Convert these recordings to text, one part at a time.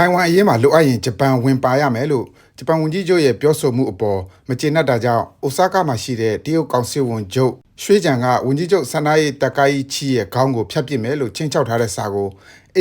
ထိုင်ဝမ်အရေးမှာလိုအပ်ရင်ဂျပန်ဝင်ပါရမယ်လို့ဂျပန်ဝန်ကြီးချုပ်ရဲ့ပြောဆိုမှုအပေါ်မကျေနပ်တာကြောင့်အိုဆာကာမှာရှိတဲ့တရုတ်ကောင်စစ်ဝန်ချုပ်ရွှေကြံကဝန်ကြီးချုပ်ဆန္ဒရေးတကိုင်းချီရဲ့ခေါင်းကိုဖျက်ပစ်မယ်လို့ချင်းချောက်ထားတဲ့စာကို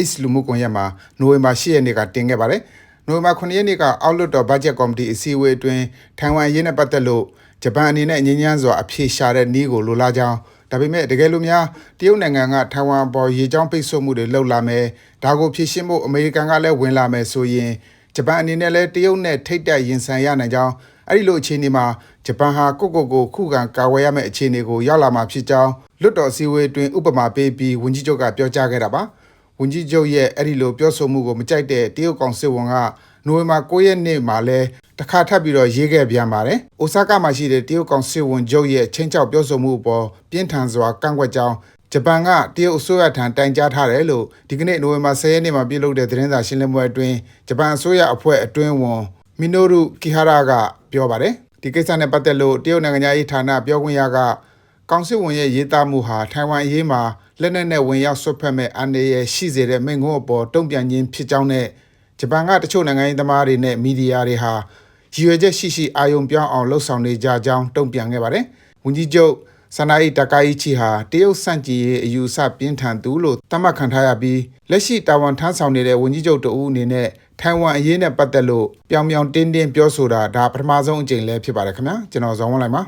X လူမှုကွန်ရက်မှာနိုဝင်ဘာ10ရက်နေ့ကတင်ခဲ့ပါတယ်။နိုဝင်ဘာ9ရက်နေ့ကအောက်လွတ်တော်ဘတ်ဂျက်ကော်မတီအစည်းအဝေးအတွင်းထိုင်ဝမ်အရေးနဲ့ပတ်သက်လို့ဂျပန်အနေနဲ့ငြင်းညမ်းစွာအပြေရှာတဲ့နည်းကိုလိုလားကြောင်း ဒါပေမဲ့တကယ်လို့များတရုတ်နိုင်ငံကထိုင်ဝမ်ပေါ်ရေကြောင်းပိတ်ဆို့မှုတွေလှုပ်လာမယ်ဒါကိုဖြေရှင်းဖို့အမေရိကန်ကလည်းဝင်လာမယ်ဆိုရင်ဂျပန်အနေနဲ့လည်းတရုတ်နဲ့ထိတ်တက်ရင်ဆိုင်ရနိုင်ကြောင်းအဲ့ဒီလိုအခြေအနေမှာဂျပန်ဟာကိုကိုကိုခုခံကာဝယ်ရမယ့်အခြေအနေကိုရောက်လာမှာဖြစ်ကြောင်းလွတ်တော်စည်းဝေးတွင်ဥပမာပေးပြီးဝန်ကြီးချုပ်ကပြောကြားခဲ့တာပါဝန်ကြီးချုပ်ရဲ့အဲ့ဒီလိုပြောဆိုမှုကိုမကြိုက်တဲ့တရုတ်ကောင်စစ်ဝန်ကနိုဝင်ဘာ9ရက်နေ့မှာလဲ တခါထပ်ပြီးတော့ရေးခဲ့ပြန်ပါတယ်။အိုဆာကာမှာရှိတဲ့တရုတ်ကောင်စစ်ဝန်ချုပ်ရဲ့ချင်းချောက်ပြောဆိုမှုအပေါ်ပြင်းထန်စွာကန့်ကွက်ကြောင်းဂျပန်ကတရုတ်အစိုးရထံတိုင်ကြားထားတယ်လို့ဒီကနေ့နိုဝင်ဘာ10ရက်နေ့မှာပြုလုပ်တဲ့သတင်းစာရှင်းလင်းပွဲအတွင်းဂျပန်အစိုးရအဖွဲ့အတွင်းဝန်မီနိုရုကီဟာရာကပြောပါတယ်။ဒီကိစ္စနဲ့ပတ်သက်လို့တရုတ်နိုင်ငံသားရေးဌာနပြောခွင့်ရကကောင်စစ်ဝန်ရဲ့ရေးသားမှုဟာထိုင်ဝမ်အရေးမှာလက်နက်နဲ့ဝင်ရောက်ဆွတ်ဖက်မဲ့အန္တရာယ်ရှိစေတဲ့မိန့်ခွန်းအပေါ်တုံ့ပြန်ခြင်းဖြစ်ကြောင်းနဲ့ဂျပန်ကတချို့နိုင်ငံရေးသမားတွေနဲ့မီဒီယာတွေဟာ ရည်ရွယ်ချက်ရှိရှိအာယုံပြောင်းအောင်လှုပ်ဆောင်နေကြကြောင်းတုံ့ပြန်ခဲ့ပါတယ်။ဝန်ကြီးချုပ်ဆန္ဒအိတကာယီချီဟာတရုတ်စန့်ကျင်ရေးအယူအဆပြင်းထန်သူလို့သတ်မှတ်ခံထားရပြီးလက်ရှိတာဝန်ထမ်းဆောင်နေတဲ့ဝန်ကြီးချုပ်တဦးအနေနဲ့ထိုင်ဝမ်အရေးနဲ့ပတ်သက်လို့ပြောင်ပြောင်တင်းတင်းပြောဆိုတာဒါပထမဆုံးအကြိမ်လည်းဖြစ်ပါတယ်ခင်ဗျာကျွန်တော်ဇော်ဝန်းလိုက်ပါ